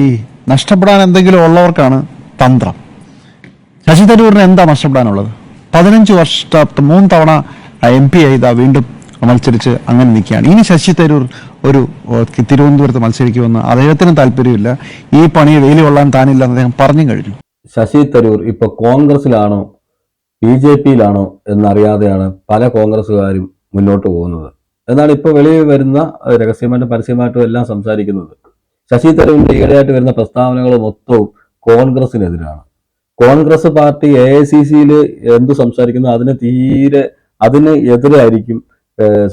ഈ നഷ്ടപ്പെടാൻ എന്തെങ്കിലും ഉള്ളവർക്കാണ് തന്ത്രം. ശശി തരൂരിന് എന്താ നഷ്ടപ്പെടാനുള്ളത്? പതിനഞ്ച് വർഷത്തെ മൂന്ന് തവണ എം പി ആയി ഇതാ വീണ്ടും മത്സരിച്ച് അങ്ങനെ നിൽക്കുകയാണ്. ഇനി ശശി തരൂർ ഒരു തിരുവനന്തപുരത്ത് മത്സരിക്കുമെന്ന് അദ്ദേഹത്തിന് താല്പര്യമില്ല. ഈ പണിയെ വെയിൽ കൊള്ളാൻ താനില്ല എന്ന് അദ്ദേഹം പറഞ്ഞു കഴിഞ്ഞു. ശശി തരൂർ ഇപ്പൊ കോൺഗ്രസിലാണോ ബി ജെ പിയിലാണോ എന്നറിയാതെയാണ് പല കോൺഗ്രസ്സുകാരും മുന്നോട്ട് പോകുന്നത്. എന്നാണ് ഇപ്പൊ വെളിയിൽ വരുന്ന രഹസ്യമായിട്ടും പരസ്യമായിട്ടും എല്ലാം സംസാരിക്കുന്നത്. ശശി തരൂരിന്റെ ഈയിടെയായിട്ട് വരുന്ന പ്രസ്താവനകൾ മൊത്തവും കോൺഗ്രസിനെതിരാണ് Congress party A I C സിയിൽ എന്ത് സംസാരിക്കുന്നു അതിന് തീരെ അതിന് എതിരായിരിക്കും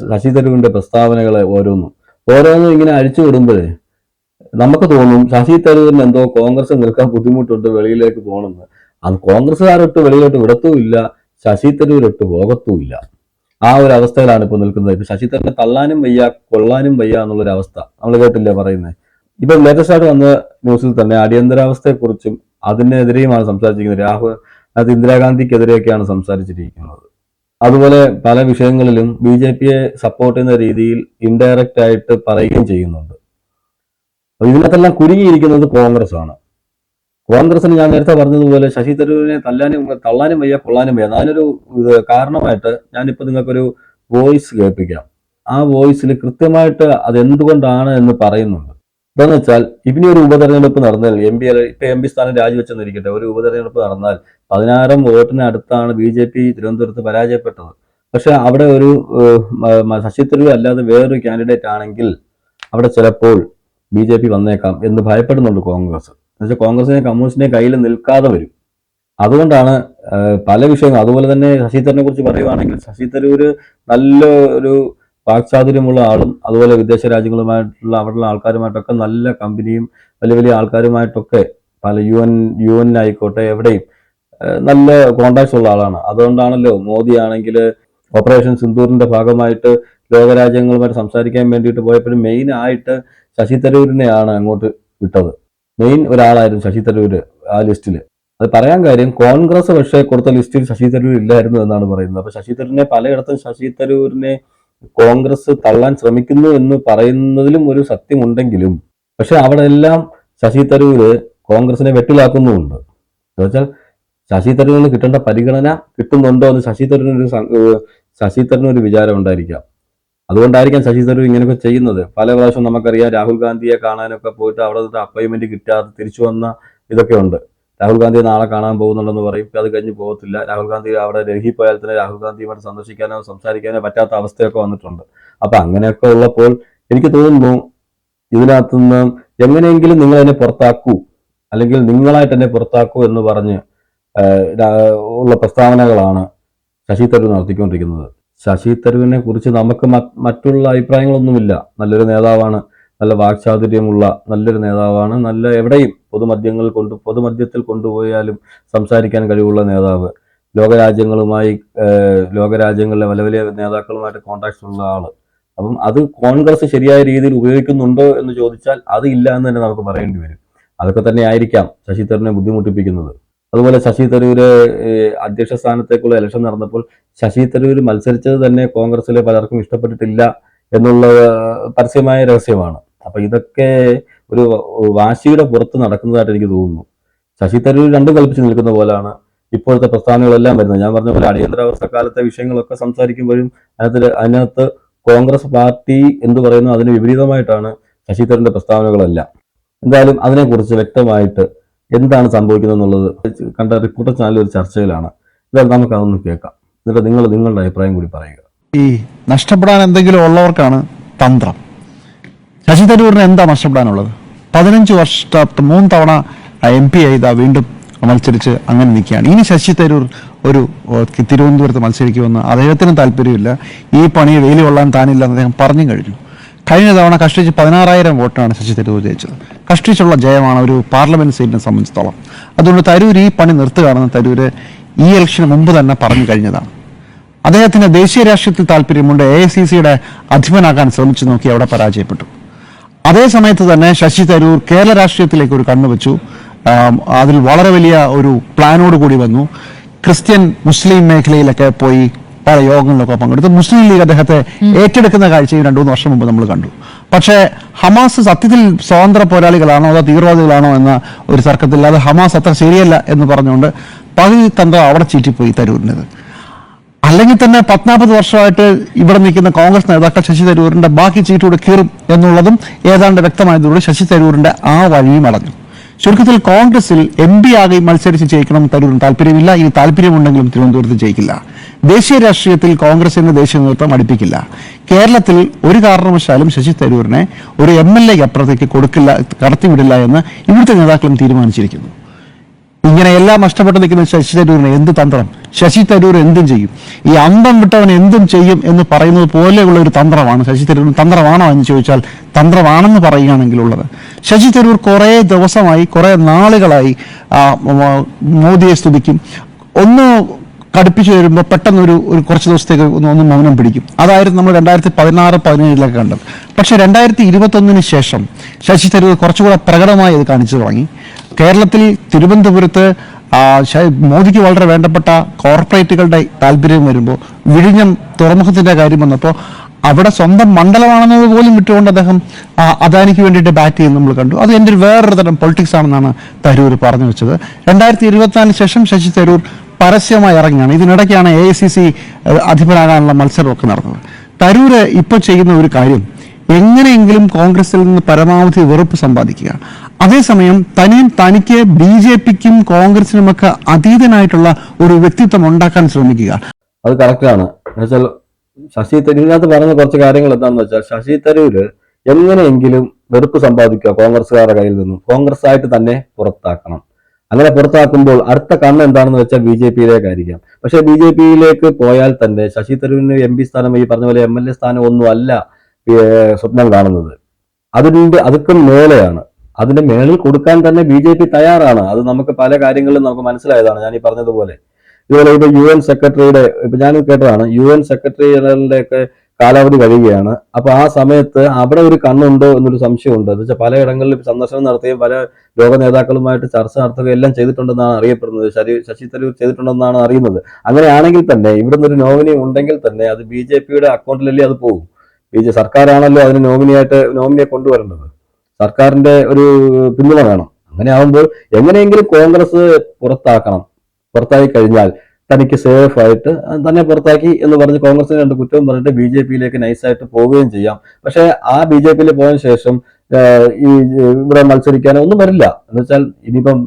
ശശി തരൂരിന്റെ പ്രസ്താവനകളെ ഓരോന്നും. ഓരോന്നും ഇങ്ങനെ അഴിച്ചു വിടുമ്പോഴേ നമുക്ക് തോന്നും ശശി തരൂരിന് എന്തോ കോൺഗ്രസ് നിൽക്കാൻ ബുദ്ധിമുട്ടുണ്ട് വെളിയിലേക്ക് പോകണമെന്ന്. അത് കോൺഗ്രസ്സുകാരൊട്ട് വെളിയിലോട്ട് വിടത്തുമില്ല ശശി തരൂരൊട്ട് പോകത്തുമില്ല. ആ ഒരു അവസ്ഥയിലാണ് ഇപ്പൊ നിൽക്കുന്നത്. ഇപ്പൊ ശശി തരൂരിനെ തള്ളാനും വയ്യ കൊള്ളാനും വയ്യ എന്നുള്ളൊരു അവസ്ഥ നമ്മൾ കേട്ടില്ലേ പറയുന്നത് ഇപ്പൊ ലേറ്റസ്റ്റ് ആയിട്ട് വന്ന ന്യൂസിൽ തന്നെ അടിയന്തരാവസ്ഥയെക്കുറിച്ചും അതിനെതിരെയുമാണ് സംസാരിച്ചിരിക്കുന്നത്. രാഹുൽ അത് ഇന്ദിരാഗാന്ധിക്കെതിരെയൊക്കെയാണ് സംസാരിച്ചിരിക്കുന്നത്. അതുപോലെ പല വിഷയങ്ങളിലും ബി ജെ പിയെ സപ്പോർട്ട് ചെയ്യുന്ന രീതിയിൽ ഇൻഡയറക്റ്റ് ആയിട്ട് പറയുകയും ചെയ്യുന്നുണ്ട്. ഇതിനകത്തെല്ലാം കുരുങ്ങിയിരിക്കുന്നത് കോൺഗ്രസ് ആണ് കോൺഗ്രസിന് ഞാൻ നേരത്തെ പറഞ്ഞതുപോലെ ശശി തരൂരിനെ തല്ലാനും തള്ളാനും വയ്യ കൊള്ളാനും വയ്യ. അതിനൊരു കാരണമായിട്ട് ഞാനിപ്പോൾ നിങ്ങൾക്കൊരു വോയിസ് കേൾപ്പിക്കാം. ആ വോയിസിൽ കൃത്യമായിട്ട് അതെന്തുകൊണ്ടാണ് എന്ന് പറയുന്നുണ്ട്. എന്താന്ന് വെച്ചാൽ ഇനി ഒരു ഉപതെരഞ്ഞെടുപ്പ് നടന്നാൽ എം പി ഇപ്പൊ എം പി സ്ഥാനം രാജിവെച്ചെന്നിരിക്കട്ടെ ഒരു ഉപതെരഞ്ഞെടുപ്പ് നടന്നാൽ പതിനായിരം വോട്ടിന് അടുത്താണ് ബി ജെ പി തിരുവനന്തപുരത്ത് പരാജയപ്പെട്ടത്. പക്ഷെ അവിടെ ഒരു ശശി തരൂർ അല്ലാതെ വേറൊരു കാൻഡിഡേറ്റ് ആണെങ്കിൽ അവിടെ ചിലപ്പോൾ ബി ജെ പി വന്നേക്കാം എന്ന് ഭയപ്പെടുന്നുണ്ട് കോൺഗ്രസ്. എന്നുവെച്ചാൽ കോൺഗ്രസിനെ കമ്മ്യൂണിസ്റ്റിനെ കയ്യിൽ നിൽക്കാതെ വരും. അതുകൊണ്ടാണ് പല വിഷയങ്ങളും അതുപോലെ തന്നെ ശശി തരൂരിനെ കുറിച്ച് പറയുവാണെങ്കിൽ ശശി തരൂര് നല്ല ഒരു വാക്ചാതുര്യമുള്ള ആളും അതുപോലെ വിദേശ രാജ്യങ്ങളുമായിട്ടുള്ള അവിടെയുള്ള ആൾക്കാരുമായിട്ടൊക്കെ നല്ല കമ്പനിയും വലിയ വലിയ ആൾക്കാരുമായിട്ടൊക്കെ പല യു എൻ യു ആയിക്കോട്ടെ എവിടെയും നല്ല കോണ്ടാക്ട്സ് ഉള്ള ആളാണ്. അതുകൊണ്ടാണല്ലോ മോദി ആണെങ്കിൽ ഓപ്പറേഷൻ സിന്ദൂറിന്റെ ഭാഗമായിട്ട് ലോകരാജ്യങ്ങളുമായിട്ട് സംസാരിക്കാൻ വേണ്ടിയിട്ട് പോയപ്പോഴും മെയിൻ ആയിട്ട് ശശി തരൂരിനെയാണ് അങ്ങോട്ട് വിട്ടത്. മെയിൻ ഒരാളായിരുന്നു ശശി തരൂര് ആ ലിസ്റ്റിൽ. അത് പറയാൻ കാര്യം കോൺഗ്രസ് പക്ഷേ കൊടുത്ത ലിസ്റ്റിൽ ശശി തരൂർ ഇല്ലായിരുന്നു എന്നാണ് പറയുന്നത്. അപ്പൊ ശശി തരൂരിനെ പലയിടത്തും ശശി തരൂരിനെ കോൺഗ്രസ് തള്ളാൻ ശ്രമിക്കുന്നു എന്ന് പറയുന്നതിലും ഒരു സത്യമുണ്ടെങ്കിലും പക്ഷെ അവിടെ എല്ലാം ശശി തരൂര് കോൺഗ്രസിനെ വെട്ടിലാക്കുന്നുമുണ്ട്. എന്നുവെച്ചാൽ ശശി തരൂരിന് കിട്ടേണ്ട പരിഗണന കിട്ടുന്നുണ്ടോ എന്ന് ശശി തരൂരിനൊരു ശശി തരൂരിനൊരു വിചാരം ഉണ്ടായിരിക്കാം. അതുകൊണ്ടായിരിക്കാം ശശി തരൂർ ഇങ്ങനെയൊക്കെ ചെയ്യുന്നത്. പല പ്രാവശ്യം നമുക്കറിയാം രാഹുൽ ഗാന്ധിയെ കാണാനൊക്കെ പോയിട്ട് അവിടെ നിന്ന് അപ്പോയിന്റ്മെന്റ് കിട്ടാതെ തിരിച്ചു വന്ന ഇതൊക്കെ ഉണ്ട്. രാഹുൽ ഗാന്ധിയെ നാളെ കാണാൻ പോകുന്നുണ്ടെന്ന് പറയും. അത് കഴിഞ്ഞ് പോകത്തില്ല. രാഹുൽ ഗാന്ധി അവിടെ ഡൽഹി പോയാൽ തന്നെ രാഹുൽ ഗാന്ധിയുമായിട്ട് സന്ദർശിക്കാനോ സംസാരിക്കാനോ പറ്റാത്ത അവസ്ഥയൊക്കെ വന്നിട്ടുണ്ട്. അപ്പൊ അങ്ങനെയൊക്കെ ഉള്ളപ്പോൾ എനിക്ക് തോന്നുന്നു ഇതിനകത്തുനിന്ന് എങ്ങനെയെങ്കിലും നിങ്ങൾ എന്നെ പുറത്താക്കൂ. അല്ലെങ്കിൽ നിങ്ങളായിട്ട് എന്നെ പുറത്താക്കൂ എന്ന് പറഞ്ഞ് ഉള്ള പ്രസ്താവനകളാണ് ശശി തരൂർ നടത്തിക്കൊണ്ടിരിക്കുന്നത്. ശശി തരൂരിനെ കുറിച്ച് നമുക്ക് മറ്റുള്ള അഭിപ്രായങ്ങളൊന്നുമില്ല. നല്ലൊരു നേതാവാണ് നല്ല വാക്ചാതുര്യമുള്ള നല്ലൊരു നേതാവാണ്. നല്ല എവിടെയും പൊതുമദ്യങ്ങൾ കൊണ്ട് പൊതുമദ്യത്തിൽ കൊണ്ടുപോയാലും സംസാരിക്കാൻ കഴിവുള്ള നേതാവ്. ലോകരാജ്യങ്ങളുമായി ലോകരാജ്യങ്ങളിലെ വലിയ വലിയ നേതാക്കളുമായിട്ട് കോൺടാക്ട് ഉള്ള ആൾ. അപ്പം അത് കോൺഗ്രസ് ശരിയായ രീതിയിൽ ഉപയോഗിക്കുന്നുണ്ടോ എന്ന് ചോദിച്ചാൽ അത് ഇല്ല എന്ന് തന്നെ നമുക്ക് പറയേണ്ടി വരും. അതൊക്കെ തന്നെ ആയിരിക്കാം ശശി തരൂരിനെ ബുദ്ധിമുട്ടിപ്പിക്കുന്നത്. അതുപോലെ ശശി തരൂര് അധ്യക്ഷ സ്ഥാനത്തേക്കുള്ള ഇലക്ഷൻ നടന്നപ്പോൾ ശശി തരൂർ മത്സരിച്ചത് തന്നെ കോൺഗ്രസിലെ പലർക്കും ഇഷ്ടപ്പെട്ടിട്ടില്ല എന്നുള്ള പരസ്യമായ രഹസ്യമാണ്. അപ്പൊ ഇതൊക്കെ ഒരു വാശിയുടെ പുറത്ത് നടക്കുന്നതായിട്ട് എനിക്ക് തോന്നുന്നു. ശശി തരൂർ രണ്ടും കൽപ്പിച്ച് നിൽക്കുന്ന പോലാണ് ഇപ്പോഴത്തെ പ്രസ്താവനകളെല്ലാം വരുന്നത്. ഞാൻ പറഞ്ഞ പോലെ അടിയന്തരാവസ്ഥ കാലത്തെ വിഷയങ്ങളൊക്കെ സംസാരിക്കുമ്പോഴും അതിനകത്ത് അതിനകത്ത് കോൺഗ്രസ് പാർട്ടി എന്ന് പറയുന്നു അതിന് വിപരീതമായിട്ടാണ് ശശി തരൂരിന്റെ പ്രസ്താവനകളെല്ലാം. എന്തായാലും അതിനെക്കുറിച്ച് വ്യക്തമായിട്ട് എന്താണ് സംഭവിക്കുന്നത് എന്നുള്ളത് കണ്ട റിപ്പോർട്ടർ ചാനൽ ഒരു ചർച്ചയിലാണ്. എന്തായാലും നമുക്ക് അതൊന്ന് കേൾക്കാം. എന്നിട്ട് നിങ്ങൾ നിങ്ങളുടെ അഭിപ്രായം കൂടി പറയുക. ഈ നഷ്ടപ്പെടാൻ എന്തെങ്കിലും ഉള്ളവർക്കാണ് തന്ത്രം. ശശി തരൂരിന് എന്താ നഷ്ടപ്പെടാനുള്ളത്? പതിനഞ്ച് വർഷത്തെ മൂന്ന് തവണ എം പി ആയി ഇതാ വീണ്ടും മത്സരിച്ച് അങ്ങനെ നിൽക്കുകയാണ്. ഇനി ശശി തരൂർ ഒരു തിരുവനന്തപുരത്ത് മത്സരിക്കുമെന്ന് അദ്ദേഹത്തിന് താല്പര്യമില്ല. ഈ പണി വെയിൽ കൊള്ളാൻ താനില്ല എന്ന് അദ്ദേഹം പറഞ്ഞു കഴിഞ്ഞു. കഴിഞ്ഞ തവണ കഷ്ടിച്ച് പതിനാറായിരം വോട്ടാണ് ശശി തരൂർ ജയിച്ചത്. കഷ്ടിച്ചുള്ള ജയമാണ് ഒരു പാർലമെന്റ് സീറ്റിനെ സംബന്ധിച്ചിടത്തോളം. അതുകൊണ്ട് തരൂർ ഈ പണി നിർത്തുകയാണെന്ന് തരൂർ ഈ ഇലക്ഷന് മുമ്പ് തന്നെ പറഞ്ഞു കഴിഞ്ഞതാണ്. അദ്ദേഹത്തിന് ദേശീയ രാഷ്ട്രീയത്തിൽ താല്പര്യമുണ്ട്. എ ഐ സി സിയുടെ അധിപനാകാൻ ശ്രമിച്ചു നോക്കി അവിടെ പരാജയപ്പെട്ടു. അതേ സമയത്ത് തന്നെ ശശി തരൂർ കേരള രാഷ്ട്രീയത്തിലേക്ക് ഒരു കണ്ണുവെച്ചു വെച്ചു. അതിൽ വളരെ വലിയ ഒരു പ്ലാനോട് കൂടി വന്നു. ക്രിസ്ത്യൻ മുസ്ലിം മേഖലയിലൊക്കെ പോയി പല യോഗങ്ങളിലൊക്കെ പങ്കെടുത്തു. മുസ്ലിം ലീഗ് അദ്ദേഹത്തെ ഏറ്റെടുക്കുന്ന കാഴ്ചയും രണ്ടു മൂന്ന് വർഷം മുമ്പ് നമ്മൾ കണ്ടു. പക്ഷേ ഹമാസ് സത്യത്തിൽ സ്വതന്ത്ര പോരാളികളാണോ അതോ തീവ്രവാദികളാണോ എന്ന ഒരു തർക്കത്തിൽ അത് ഹമാസ് അത്ര ശരിയല്ല എന്ന് പറഞ്ഞുകൊണ്ട് പകുതി തന്ത്രം അവിടെ ചീറ്റിപ്പോയി തരൂരിന്റെത് അല്ലെങ്കിൽ തന്നെ പത്നാൽപ്പത് വർഷമായിട്ട് ഇവിടെ നിൽക്കുന്ന കോൺഗ്രസ് നേതാക്കൾ ശശി തരൂരിന്റെ ബാക്കി ചീറ്റൂടെ കീറും എന്നുള്ളതും ഏതാണ്ട് വ്യക്തമായതോടെ ശശി തരൂരിന്റെ ആ വഴിയും അടഞ്ഞു. ചുരുക്കത്തിൽ കോൺഗ്രസിൽ എം പി ആകെ മത്സരിച്ച് ജയിക്കണം തരൂരിന് താല്പര്യമില്ല. ഇനി താല്പര്യമുണ്ടെങ്കിലും തിരുവനന്തപുരത്ത് ജയിക്കില്ല. ദേശീയ രാഷ്ട്രീയത്തിൽ കോൺഗ്രസിന്റെ ദേശീയ നേതൃത്വം അടുപ്പിക്കില്ല. കേരളത്തിൽ ഒരു കാരണവശാലും ശശി തരൂരിനെ ഒരു എം എൽ എ അപ്പുറത്തേക്ക് കൊടുക്കില്ല കടത്തിവിടില്ല എന്ന് ഇവിടുത്തെ നേതാക്കളും തീരുമാനിച്ചിരിക്കുന്നു. ഇങ്ങനെ എല്ലാം നഷ്ടപ്പെട്ട് നിൽക്കുന്ന ശശി തരൂരിന് എന്ത് തന്ത്രം? ശശി തരൂർ എന്തും ചെയ്യും. ഈ അന്തം വിട്ടവൻ എന്തും ചെയ്യും എന്ന് പറയുന്നത് പോലെയുള്ള ഒരു തന്ത്രമാണ് ശശി തരൂർ തന്ത്രമാണോ എന്ന് ചോദിച്ചാൽ തന്ത്രമാണെന്ന് പറയുകയാണെങ്കിൽ ഉള്ളത് ശശി തരൂർ കുറേ ദിവസമായി കുറേ നാളുകളായി മോദിയെ സ്തുതിക്കും. ഒന്ന് കടുപ്പിച്ചു വരുമ്പോൾ പെട്ടെന്ന് ഒരു ഒരു കുറച്ച് ദിവസത്തേക്ക് ഒന്ന് ഒന്ന് മൗനം പിടിക്കും. അതായിരുന്നു നമ്മൾ രണ്ടായിരത്തി പതിനാറ് പതിനേഴിലൊക്കെ കണ്ടത്. പക്ഷേ രണ്ടായിരത്തി ഇരുപത്തൊന്നിന് ശേഷം ശശി തരൂർ കുറച്ചുകൂടെ പ്രകടമായി അത് കാണിച്ചു തുടങ്ങി. കേരളത്തിൽ തിരുവനന്തപുരത്ത് മോദിക്ക് വളരെ വേണ്ടപ്പെട്ട കോർപ്പറേറ്റുകളുടെ താല്പര്യം വരുമ്പോൾ വിഴിഞ്ഞം തുറമുഖത്തിന്റെ കാര്യം വന്നപ്പോൾ അവിടെ സ്വന്തം മണ്ഡലമാണെന്നത് പോലും വിട്ടുകൊണ്ട് അദ്ദേഹം അദാനിക്ക് വേണ്ടിയിട്ട് ബാറ്റ് ചെയ്യുന്നത് നമ്മൾ കണ്ടു. അത് എന്റെ ഒരു വേറൊരു തരം പൊളിറ്റിക്സ് ആണെന്നാണ് തരൂർ പറഞ്ഞു വെച്ചത്. രണ്ടായിരത്തി ഇരുപത്തിനാലിന് ശേഷം ശശി തരൂർ പരസ്യമായി ഇറങ്ങിയാണ് ഇതിനിടയ്ക്കാണ് എ ഐ സി സി അധിപനാകാനുള്ള മത്സരമൊക്കെ നടന്നത്. തരൂര് ഇപ്പോൾ ചെയ്യുന്ന ഒരു കാര്യം എങ്ങനെയെങ്കിലും കോൺഗ്രസിൽ നിന്ന് പരമാവധി വെറുപ്പ് സമ്പാദിക്കുക. അതേസമയം തനിയും തനിക്ക് ബി ജെ പിക്കും കോൺഗ്രസിനുമൊക്കെ അതീതനായിട്ടുള്ള ഒരു വ്യക്തിത്വം ഉണ്ടാക്കാൻ ശ്രമിക്കുക. അത് കറക്റ്റാണ്. എന്നുവെച്ചാൽ ശശി തരൂരിനകത്ത് പറഞ്ഞ കുറച്ച് കാര്യങ്ങൾ എന്താണെന്ന് വെച്ചാൽ ശശി തരൂര് എങ്ങനെയെങ്കിലും വെറുപ്പ് സമ്പാദിക്കുക കോൺഗ്രസ്സുകാരുടെ കയ്യിൽ നിന്നും. കോൺഗ്രസ് ആയിട്ട് തന്നെ പുറത്താക്കണം. അങ്ങനെ പുറത്താക്കുമ്പോൾ അടുത്ത കണ്ണ് എന്താണെന്ന് വെച്ചാൽ ബി ജെ പിയിലേക്കായിരിക്കാം. പക്ഷെ ബി ജെ പിയിലേക്ക് പോയാൽ തന്നെ ശശി തരൂരിന് എം പി സ്ഥാനം ഈ പറഞ്ഞ പോലെ എം എൽ എ സ്ഥാനം ഒന്നും അല്ല. സ്വപ്നം കാണുന്നത്. അതിന്റെ അതൊക്കെ മേലെയാണ്. അതിന്റെ മേളിൽ കൊടുക്കാൻ തന്നെ ബി ജെ പി തയ്യാറാണ്. അത് നമുക്ക് പല കാര്യങ്ങളിലും നമുക്ക് മനസ്സിലായതാണ്. ഞാൻ ഈ പറഞ്ഞതുപോലെ. ഇതുപോലെ ഇപ്പൊ യു എൻ സെക്രട്ടറിയുടെ ഇപ്പൊ ഞാൻ കേട്ടതാണ് യു എൻ സെക്രട്ടറി ജനറലിന്റെ ഒക്കെ കാലാവധി കഴിയുകയാണ്. അപ്പൊ ആ സമയത്ത് അവിടെ ഒരു കണ്ണുണ്ടോ എന്നൊരു സംശയമുണ്ട്. എന്ന് വെച്ചാൽ പലയിടങ്ങളിൽ സന്ദർശനം നടത്തുകയും പല ലോക നേതാക്കളുമായിട്ട് ചർച്ച നടത്തുകയും എല്ലാം ചെയ്തിട്ടുണ്ടെന്നാണ് അറിയപ്പെടുന്നത്. ശരി ശശി തരൂർ ചെയ്തിട്ടുണ്ടെന്നാണ് അറിയുന്നത്. അങ്ങനെയാണെങ്കിൽ തന്നെ ഇവിടുന്ന് ഒരു നോമിനി ഉണ്ടെങ്കിൽ തന്നെ അത് ബി ജെ പിയുടെ അക്കൗണ്ടിലല്ലേ അത് പോകും ജെ സർക്കാരാണല്ലോ അതിന് നോമിനിയായിട്ട് നോമിനിയെ കൊണ്ടുവരേണ്ടത്. സർക്കാരിന്റെ ഒരു പിന്തുണ വേണം. അങ്ങനെ ആവുമ്പോൾ എങ്ങനെയെങ്കിലും കോൺഗ്രസ് പുറത്താക്കണം. പുറത്തായി കഴിഞ്ഞാൽ തനിക്ക് സേഫ് ആയിട്ട് തന്നെ പുറത്താക്കി എന്ന് പറഞ്ഞ് കോൺഗ്രസിന് രണ്ട് കുറ്റവും പറഞ്ഞിട്ട് ബി ജെ പിയിലേക്ക് നൈസായിട്ട് പോവുകയും ചെയ്യാം. പക്ഷേ ആ ബി ജെ പിയിൽ പോയതിനു ശേഷം ഈ ഇവിടെ മത്സരിക്കാനോ ഒന്നും വരില്ല. എന്ന് വെച്ചാൽ ഇനിയിപ്പം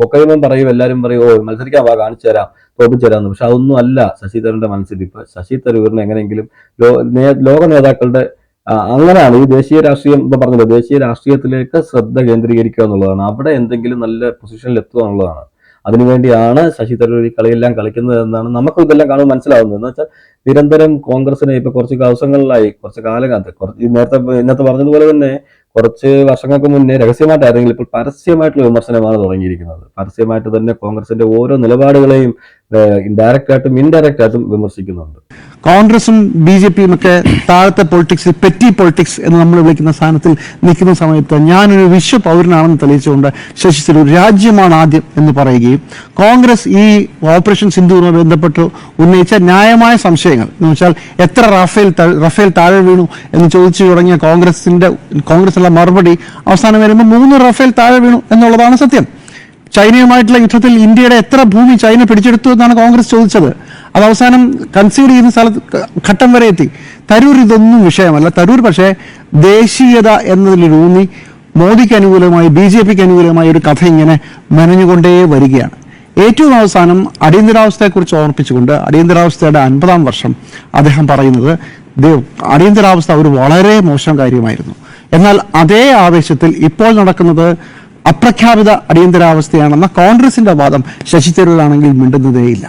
പൊക്കയുമ്പം പറയും എല്ലാവരും പറയും ഓ മത്സരിക്കാൻ വാ കാണിച്ചു തരാം തോപ്പിച്ചു പക്ഷെ അതൊന്നും അല്ല ശശി തരൂരിന്റെ മനസ്സിൽ. ഇപ്പൊ ശശി തരൂരിനെ എങ്ങനെയെങ്കിലും ലോക നേതാക്കളുടെ അങ്ങനെയാണ് ഈ ദേശീയ രാഷ്ട്രീയം ഇപ്പൊ പറഞ്ഞല്ലോ ദേശീയ രാഷ്ട്രീയത്തിലേക്ക് ശ്രദ്ധ കേന്ദ്രീകരിക്കുക എന്നുള്ളതാണ്. അവിടെ എന്തെങ്കിലും നല്ല പൊസിഷനിൽ എത്തുക എന്നുള്ളതാണ്. അതിനുവേണ്ടിയാണ് ശശി തരൂർ ഈ കളിയെല്ലാം കളിക്കുന്നത് എന്നാണ് നമുക്ക് ഇതെല്ലാം കാണുമ്പോൾ മനസ്സിലാവുന്നത്. എന്ന് വെച്ചാൽ നിരന്തരം കോൺഗ്രസിനെ ഇപ്പൊ കുറച്ച് ദിവസങ്ങളിലായി കുറച്ച് കാലഘട്ടം കുറച്ച് നേരത്തെ ഇന്നത്തെ പറഞ്ഞതുപോലെ തന്നെ കുറച്ച് വർഷങ്ങൾക്ക് മുന്നേ രഹസ്യമായിട്ടായിരുന്നെങ്കിൽ ഇപ്പോൾ പരസ്യമായിട്ടുള്ള വിമർശനമാണ് തുടങ്ങിയിരിക്കുന്നത്. പരസ്യമായിട്ട് തന്നെ കോൺഗ്രസിന്റെ ഓരോ നിലപാടുകളെയും ഇൻഡയറക്റ്റ് ആയിട്ടും ഇൻഡയറക്റ്റ് ആയിട്ടും വിമർശിക്കുന്നുണ്ട്. കോൺഗ്രസും ബി ജെ പിയും ഒക്കെ താഴത്തെ പൊളിറ്റിക്സ് പെറ്റി പൊളിറ്റിക്സ് എന്ന് നമ്മൾ വിളിക്കുന്ന സ്ഥാനത്തിൽ നിൽക്കുന്ന സമയത്ത് ഞാനൊരു വിശ്വ പൗരനാണെന്ന് തെളിയിച്ചുകൊണ്ട് ശശി തരൂർ രാജ്യമാണ് ആദ്യം എന്ന് പറയുകയും കോൺഗ്രസ് ഈ ഓപ്പറേഷൻ സിന്ധുവുമായി ബന്ധപ്പെട്ട് ഉന്നയിച്ച ന്യായമായ സംശയങ്ങൾ. എന്ന് വെച്ചാൽ എത്ര റഫേൽ റഫേൽ താഴെ വീണു എന്ന് ചോദിച്ചു തുടങ്ങിയ കോൺഗ്രസിന്റെ ഉള്ള മറുപടി അവസാനം വരുമ്പോൾ മൂന്ന് റഫേൽ താഴെ വീണു എന്നുള്ളതാണ് സത്യം. ചൈനയുമായിട്ടുള്ള യുദ്ധത്തിൽ ഇന്ത്യയുടെ എത്ര ഭൂമി ചൈന പിടിച്ചെടുത്തു എന്നാണ് കോൺഗ്രസ് ചോദിച്ചത്. അത് അവസാനം കൺസീഡ് ചെയ്യുന്ന സ്ഥലത്ത് ഘട്ടം വരെ എത്തി. തരൂർ ഇതൊന്നും വിഷയമല്ല. തരൂർ പക്ഷേ ദേശീയത എന്നതിലൂന്നി മോദിക്ക് അനുകൂലമായി ബി ജെ പിക്ക് അനുകൂലമായി ഒരു കഥ ഇങ്ങനെ മെനഞ്ഞുകൊണ്ടേ വരികയാണ്. ഏറ്റവും അവസാനം അടിയന്തരാവസ്ഥയെക്കുറിച്ച് ഓർപ്പിച്ചുകൊണ്ട് അടിയന്തരാവസ്ഥയുടെ അൻപതാം വർഷം അദ്ദേഹം പറയുന്നത് അടിയന്തരാവസ്ഥ ഒരു വളരെ മോശം കാര്യമായിരുന്നു. എന്നാൽ അതേ ആവേശത്തിൽ ഇപ്പോൾ നടക്കുന്നത് അപ്രഖ്യാപിത അടിയന്തരാവസ്ഥയാണെന്ന കോൺഗ്രസിന്റെ വാദം ശശി തരൂരാണെങ്കിൽ മിണ്ടുന്നതേയില്ല.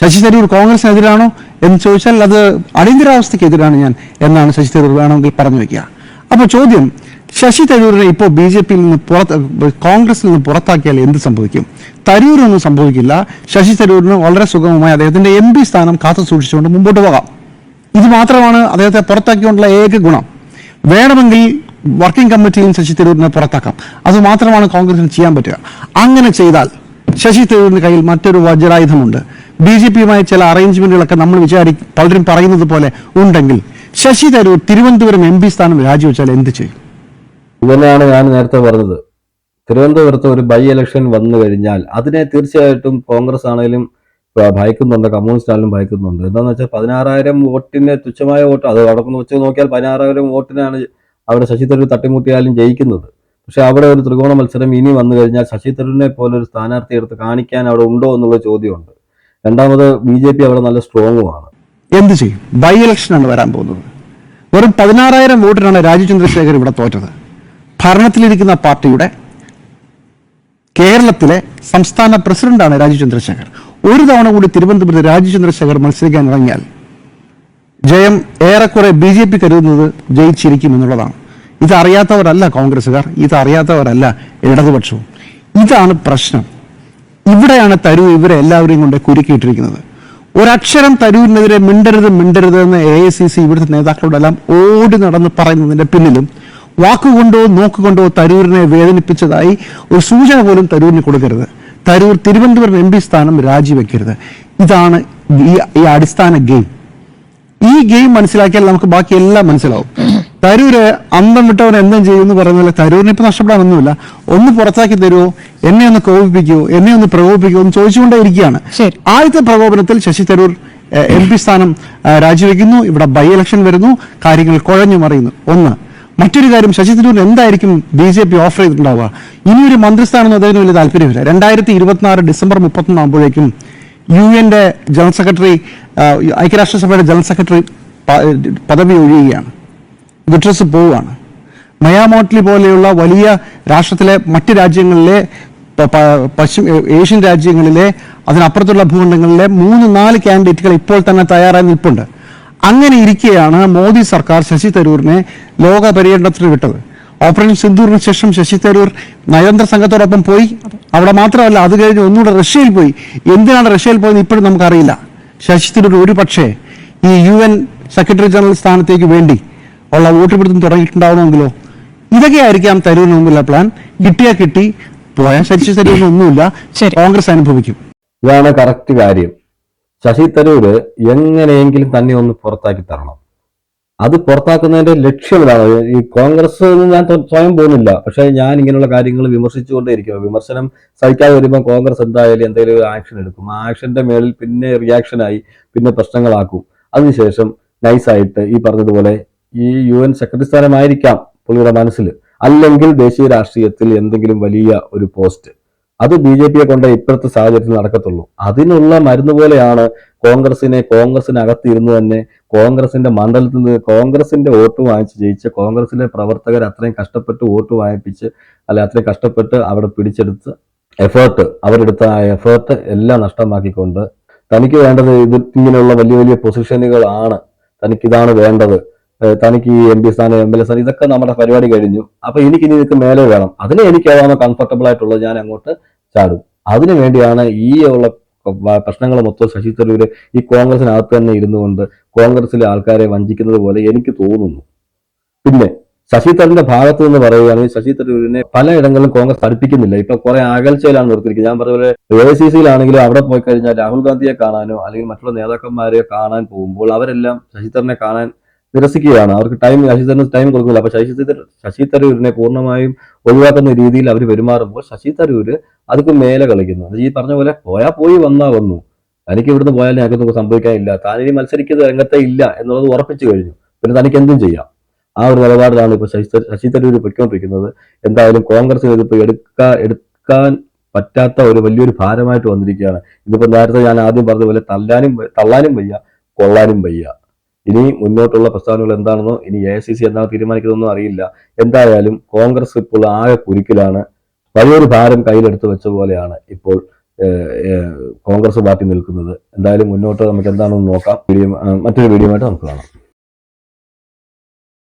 ശശി തരൂർ കോൺഗ്രസിനെതിരാണോ എന്ന് ചോദിച്ചാൽ അത് അടിയന്തരാവസ്ഥയ്ക്കെതിരാണ് ഞാൻ എന്നാണ് ശശി തരൂർ വേണമെങ്കിൽ പറഞ്ഞു വെക്കുക അപ്പോൾ ചോദ്യം ശശി തരൂരിനെ ഇപ്പോൾ ബി ജെ പിയിൽ നിന്ന് പുറത്ത് കോൺഗ്രസിൽ നിന്ന് പുറത്താക്കിയാൽ എന്ത് സംഭവിക്കും? തരൂരൊന്നും സംഭവിക്കില്ല. ശശി തരൂരിന് വളരെ സുഗമമായി അദ്ദേഹത്തിന്റെ എം പി സ്ഥാനം കാത്തു സൂക്ഷിച്ചുകൊണ്ട് മുമ്പോട്ട് പോകാം. ഇത് മാത്രമാണ് അദ്ദേഹത്തെ പുറത്താക്കിക്കൊണ്ടുള്ള ഏക ഗുണം. വേണമെങ്കിൽ വർക്കിംഗ് കമ്മിറ്റിയിൽ ശശി തരൂരിനെ പുറത്താക്കാം. അത് മാത്രമാണ് കോൺഗ്രസിന് ചെയ്യാൻ പറ്റുക. അങ്ങനെ ചെയ്താൽ ശശി തരൂരിന്റെ കയ്യിൽ മറ്റൊരു വജ്രായുധമുണ്ട്. ബി ജെ പിയുമായി ചില അറേഞ്ച്മെന്റുകളൊക്കെ നമ്മൾ വിചാരി പലരും പറയുന്നത് പോലെ ഉണ്ടെങ്കിൽ ശശി തരൂർ തിരുവനന്തപുരം എം പി സ്ഥാനം രാജിവെച്ചാൽ എന്ത് ചെയ്യും? ഇതന്നെയാണ് ഞാൻ നേരത്തെ പറഞ്ഞത്. തിരുവനന്തപുരത്ത് ഒരു ബൈ ഇലക്ഷൻ വന്നു കഴിഞ്ഞാൽ അതിനെ തീർച്ചയായിട്ടും കോൺഗ്രസ് ആണെങ്കിലും ഭയക്കുന്നുണ്ട് കമ്മ്യൂണിസ്റ്റ് ആണെങ്കിലും ഭയക്കുന്നുണ്ട്. എന്താണെന്ന് വെച്ചാൽ പതിനാറായിരം വോട്ടിന് തുച്ഛമായ വോട്ട് അത് അടക്കം വെച്ച് നോക്കിയാൽ പതിനാറായിരം വോട്ടിനാണ് അവിടെ ശശി തരൂർ തട്ടിമുട്ടിയാലും ജയിക്കുന്നത്. പക്ഷെ അവിടെ ഒരു ത്രികോണ മത്സരം ഇനി വന്നു കഴിഞ്ഞാൽ ശശി തരൂരിനെ പോലെ ഒരു സ്ഥാനാർത്ഥി എടുത്ത് കാണിക്കാൻ അവിടെ ഉണ്ടോ എന്നുള്ള ചോദ്യമുണ്ട്. രണ്ടാമത് ബി ജെ പി അവിടെ നല്ല സ്ട്രോങ്ങുമാണ് എന്ത് ചെയ്യും? ബൈ ഇലക്ഷനാണ് വരാൻ പോകുന്നത്. വെറും പതിനാറായിരം വോട്ടിനാണ് രാജീവ് ചന്ദ്രശേഖർ ഇവിടെ തോറ്റത്. ഭരണത്തിലിരിക്കുന്ന പാർട്ടിയുടെ കേരളത്തിലെ സംസ്ഥാന പ്രസിഡന്റാണ് രാജീവ് ചന്ദ്രശേഖർ. ഒരു തവണ കൂടി തിരുവനന്തപുരത്ത് രാജീവ് ചന്ദ്രശേഖർ മത്സരിക്കാൻ ഇറങ്ങിയാൽ ജയം ഏറെക്കുറെ ബി ജെ പി കരുതുന്നത് ജയിച്ചിരിക്കും എന്നുള്ളതാണ്. ഇതറിയാത്തവരല്ല കോൺഗ്രസ്സുകാർ ഇതറിയാത്തവരല്ല ഇടതുപക്ഷവും. ഇതാണ് പ്രശ്നം. ഇവിടെയാണ് തരൂർ ഇവരെ എല്ലാവരെയും കൊണ്ട് കുരുക്കിയിട്ടിരിക്കുന്നത്. ഒരക്ഷരം തരൂരിനെതിരെ മിണ്ടരുത് മിണ്ടരുത് എന്ന് എ ഐ സി സി ഇവിടുത്തെ നേതാക്കളോടെല്ലാം ഓടി നടന്ന് പറയുന്നതിന്റെ പിന്നിലും വാക്കുകൊണ്ടോ നോക്കുകൊണ്ടോ തരൂരിനെ വേദനിപ്പിച്ചതായി ഒരു സൂചന പോലും തരൂരിന് കൊടുക്കരുത്. തരൂർ തിരുവനന്തപുരം എം പി സ്ഥാനം രാജിവെക്കരുത്. ഇതാണ് ഈ അടിസ്ഥാന ഗെയിം. ഈ ഗെയിം മനസ്സിലാക്കിയാൽ നമുക്ക് ബാക്കി എല്ലാം മനസ്സിലാവും. തരൂര് അന്തം വിട്ടവൻ എന്തും ചെയ്യുമെന്ന് പറയുന്ന പോലെ തരൂരിന് ഇപ്പൊ നഷ്ടപ്പെടാനൊന്നുമില്ല ഒന്ന് പുറത്താക്കി തരുമോ എന്നെ ഒന്ന് കോപിപ്പിക്കുമോ എന്നെ ഒന്ന് പ്രകോപിപ്പിക്കുമോ എന്ന് ചോദിച്ചുകൊണ്ടേ ഇരിക്കുകയാണ്. ആദ്യത്തെ പ്രകോപനത്തിൽ ശശി തരൂർ എം പി സ്ഥാനം രാജിവെക്കുന്നു. ഇവിടെ ബൈ ഇലക്ഷൻ വരുന്നു. കാര്യങ്ങൾ കുഴഞ്ഞു മറിയുന്നു. ഒന്ന് മറ്റൊരു കാര്യം ശശി തരൂർ എന്തായിരിക്കും ബി ജെ പി ഓഫർ ചെയ്തിട്ടുണ്ടാവുക? ഇനിയൊരു മന്ത്രിസ്ഥാനം അതിന് വലിയ താല്പര്യമില്ല. രണ്ടായിരത്തി ഇരുപത്തിനാറ് ഡിസംബർ മുപ്പത്തൊന്ന് ആകുമ്പോഴേക്കും യു എന്റെ ജനറൽ സെക്രട്ടറി ഐക്യരാഷ്ട്രസഭയുടെ ജനറൽ സെക്രട്ടറി പദവി ഒഴിയുകയാണ്. ഗുട്രസ് പോവുകയാണ്. മയാമോട്ട്ലി പോലെയുള്ള വലിയ രാഷ്ട്രത്തിലെ മറ്റ് രാജ്യങ്ങളിലെ പശ്ചിമ ഏഷ്യൻ രാജ്യങ്ങളിലെ അതിനപ്പുറത്തുള്ള ഭൂഖണ്ഡങ്ങളിലെ മൂന്ന് നാല് കാൻഡിഡേറ്റുകൾ ഇപ്പോൾ തന്നെ തയ്യാറായി നിൽപ്പുണ്ട്. അങ്ങനെ ഇരിക്കെയാണ് മോദി സർക്കാർ ശശി തരൂരിനെ ലോക പര്യടനത്തിന് വിട്ടത്. ഓപ്പറേഷൻ സിന്ധൂറിന് ശേഷം ശശി തരൂർ നയതന്ത്ര സംഘത്തോടൊപ്പം പോയി. അവിടെ മാത്രമല്ല അത് കഴിഞ്ഞ് ഒന്നുകൂടെ റഷ്യയിൽ പോയി. എന്തിനാണ് റഷ്യയിൽ പോയത് ഇപ്പോഴും നമുക്കറിയില്ല. ശശി തരൂർ ഒരു പക്ഷേ ഈ യു എൻ സെക്രട്ടറി ജനറൽ സ്ഥാനത്തേക്ക് വേണ്ടി ഉള്ള വോട്ടുപിടുത്തം തുടങ്ങിയിട്ടുണ്ടാവണമെങ്കിലോ? ഇതൊക്കെ ആയിരിക്കാം തരൂരിന് മുമ്പിലുള്ള പ്ലാൻ കിട്ടിയാ കിട്ടി. പോയാൽ ശശി തരൂരിന് ഒന്നുമില്ല. ശരി. കോൺഗ്രസ് അനുഭവിക്കും. ഇതാണ് കറക്റ്റ് കാര്യം. ശശി തരൂര് എങ്ങനെയെങ്കിലും തന്നെ ഒന്ന് പുറത്താക്കി തരണം. അത് പുറത്താക്കുന്നതിന്റെ ലക്ഷ്യം ഇതാണ് ഈ കോൺഗ്രസ് ഞാൻ സ്വയം പോകുന്നില്ല. പക്ഷെ ഞാൻ ഇങ്ങനെയുള്ള കാര്യങ്ങൾ വിമർശിച്ചുകൊണ്ടേയിരിക്കും. വിമർശനം സഹിക്കാതെ വരുമ്പോൾ കോൺഗ്രസ് എന്തായാലും എന്തെങ്കിലും ഒരു ആക്ഷൻ എടുക്കും. ആ ആക്ഷന്റെ മേളിൽ പിന്നെ റിയാക്ഷനായി പിന്നെ പ്രശ്നങ്ങളാക്കും. അതിനുശേഷം നൈസായിട്ട് ഈ പറഞ്ഞതുപോലെ ഈ യു എൻ സെക്രട്ടറി സ്ഥാനമായിരിക്കാം പുള്ളിയുടെ മനസ്സിൽ. അല്ലെങ്കിൽ ദേശീയ രാഷ്ട്രീയത്തിൽ എന്തെങ്കിലും വലിയ ഒരു പോസ്റ്റ്. അത് ബി ജെ പിയെ കൊണ്ട് ഇപ്പോഴത്തെ സാഹചര്യത്തിൽ നടക്കത്തുള്ളൂ. അതിനുള്ള മരുന്ന് പോലെയാണ് കോൺഗ്രസിനെ കോൺഗ്രസിനകത്ത് ഇരുന്ന് തന്നെ കോൺഗ്രസിന്റെ മണ്ഡലത്തിൽ നിന്ന് കോൺഗ്രസിന്റെ വോട്ട് വാങ്ങിച്ച് ജയിച്ച് കോൺഗ്രസിലെ പ്രവർത്തകർ അത്രയും കഷ്ടപ്പെട്ട് വോട്ട് വാങ്ങിപ്പിച്ച് അല്ലെ അത്രയും കഷ്ടപ്പെട്ട് അവിടെ പിടിച്ചെടുത്ത് എഫേർട്ട് അവരെടുത്ത ആ എഫേർട്ട് എല്ലാം നഷ്ടമാക്കിക്കൊണ്ട് തനിക്ക് വേണ്ടത് ഇത് ഇങ്ങനെയുള്ള വലിയ വലിയ പൊസിഷനുകളാണ് തനിക്കിതാണ് വേണ്ടത്. തനിക്ക് ഈ എം പി സ്ഥാനം എം എൽ എ സ്ഥാനം ഇതൊക്കെ നമ്മുടെ പരിപാടി കഴിഞ്ഞു. അപ്പൊ എനിക്ക് ഇനി ഇതൊക്കെ മേലെ വേണം. അതിന് എനിക്ക് ഏതാണോ കംഫർട്ടബിൾ ആയിട്ടുള്ളത് ഞാൻ അങ്ങോട്ട് ചാടും. അതിനു വേണ്ടിയാണ് ഈ ഉള്ള പ്രശ്നങ്ങൾ മൊത്തം ശശി തരൂര് ഈ കോൺഗ്രസിനകത്ത് തന്നെ ഇരുന്നു കൊണ്ട് കോൺഗ്രസിലെ ആൾക്കാരെ വഞ്ചിക്കുന്നത് പോലെ എനിക്ക് തോന്നുന്നു. പിന്നെ ശശി തരൂരിന്റെ ഭാഗത്ത് നിന്ന് പറയുകയാണെങ്കിൽ ശശി തരൂരിനെ പലയിടങ്ങളിലും കോൺഗ്രസ് പഠിപ്പിക്കുന്നില്ല ഇപ്പൊ കുറെ അകൽച്ചയിലാണ് നിർത്തിയിരിക്കുന്നത്. ഞാൻ പറഞ്ഞ പോലെ എ സി സിയിലാണെങ്കിലും അവിടെ പോയി കഴിഞ്ഞാൽ രാഹുൽ ഗാന്ധിയെ കാണാനോ അല്ലെങ്കിൽ മറ്റുള്ള നേതാക്കന്മാരെ കാണാൻ പോകുമ്പോൾ അവരെല്ലാം ശശി തരൂരിനെ കാണാൻ നിരസിക്കുകയാണ്. അവർക്ക് ടൈം ശശി തരൂർ ടൈം കൊടുക്കുന്നില്ല. അപ്പൊ ശശി ശശി തരൂരിനെ പൂർണമായും ഒഴിവാക്കുന്ന രീതിയിൽ അവർ പെരുമാറുമ്പോൾ ശശി തരൂര് അതൊക്കെ മേലെ കളിക്കുന്നു. അത് ഈ പറഞ്ഞ പോലെ പോയാ പോയി വന്നാ വന്നു. തനിക്ക് ഇവിടുന്ന് പോയാൽ ഞങ്ങൾക്ക് സംഭവിക്കാനില്ല. താനിനി മത്സരിക്കുന്ന രംഗത്തെ ഇല്ല എന്നുള്ളത് ഉറപ്പിച്ചു കഴിഞ്ഞു. പിന്നെ തനിക്ക് എന്തും ചെയ്യാം. ആ ഒരു നിലപാടിലാണ് ഇപ്പൊ ശശി ശശി തരൂർ പൊയ്ക്കൊണ്ടിരിക്കുന്നത്. എന്തായാലും കോൺഗ്രസിന് ഇതിപ്പോ എടുക്കാ എടുക്കാൻ പറ്റാത്ത ഒരു വലിയൊരു ഭാരമായിട്ട് വന്നിരിക്കുകയാണ്. ഇതിപ്പോ നേരത്തെ ഞാൻ ആദ്യം പറഞ്ഞതുപോലെ പോലെ തല്ലാനും തള്ളാനും വയ്യ കൊള്ളാനും വയ്യ. ഇനി മുന്നോട്ടുള്ള പ്രസ്താവനകൾ എന്താണെന്നോ ഇനി എ സി സി എന്താണ് തീരുമാനിക്കുന്നതെന്നോ അറിയില്ല. എന്തായാലും കോൺഗ്രസ് ഇപ്പോൾ ആകെ കുരുക്കിലാണ്. വലിയൊരു ഭാരം കയ്യിലെടുത്ത് വെച്ച പോലെയാണ് ഇപ്പോൾ കോൺഗ്രസ് പാർട്ടി നിൽക്കുന്നത്. എന്തായാലും മുന്നോട്ട് നമുക്ക് എന്താണെന്ന് നോക്കാം. മറ്റൊരു വീഡിയോ ആയിട്ട് നമുക്ക് കാണാം.